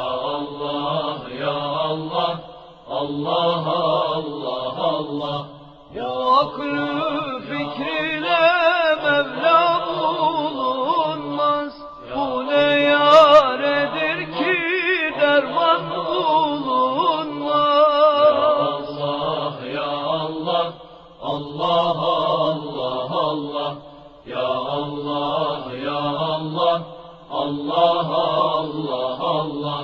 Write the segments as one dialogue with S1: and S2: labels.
S1: Allah ya Allah Allah Allah Allah.
S2: Ya aklı fikriyle Mevla bulunmaz. Bu ne yaredir ki derman bulunmaz?
S1: Allah ya Allah Allah Allah Allah. Ya Allah ya Allah Allah Allah Allah.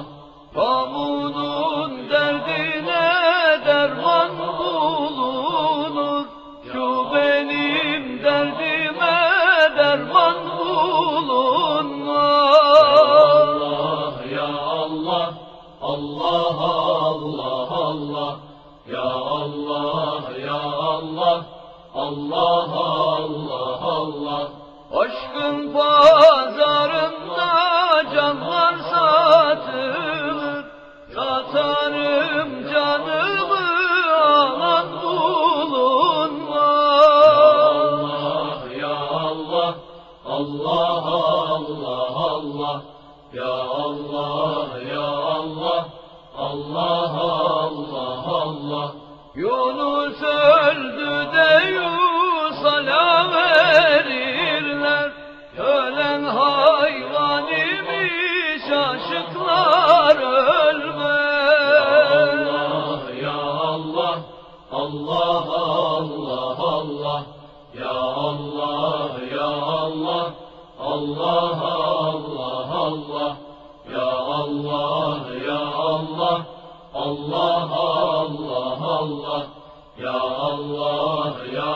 S2: Kamunun derdine derman bulunur. Şu benim derdime derman bulunmaz.
S1: Allah ya Allah Allah Allah Allah. Ya Allah ya Allah Allah
S2: Aşkın pazarında canlar satılır. Satarım canımı alan bulunmaz
S1: Allah ya Allah Allah Allah Allah. Ya Allah ya Allah. Allah Allah Allah.
S2: Yunus hayvan imiş aşıklar ölmez.
S1: Allah ya Allah Allah Allah Allah. Ya Allah ya Allah. Allah Allah Allah. Ya Allah ya Allah. Allah Allah Allah. Ya Allah ya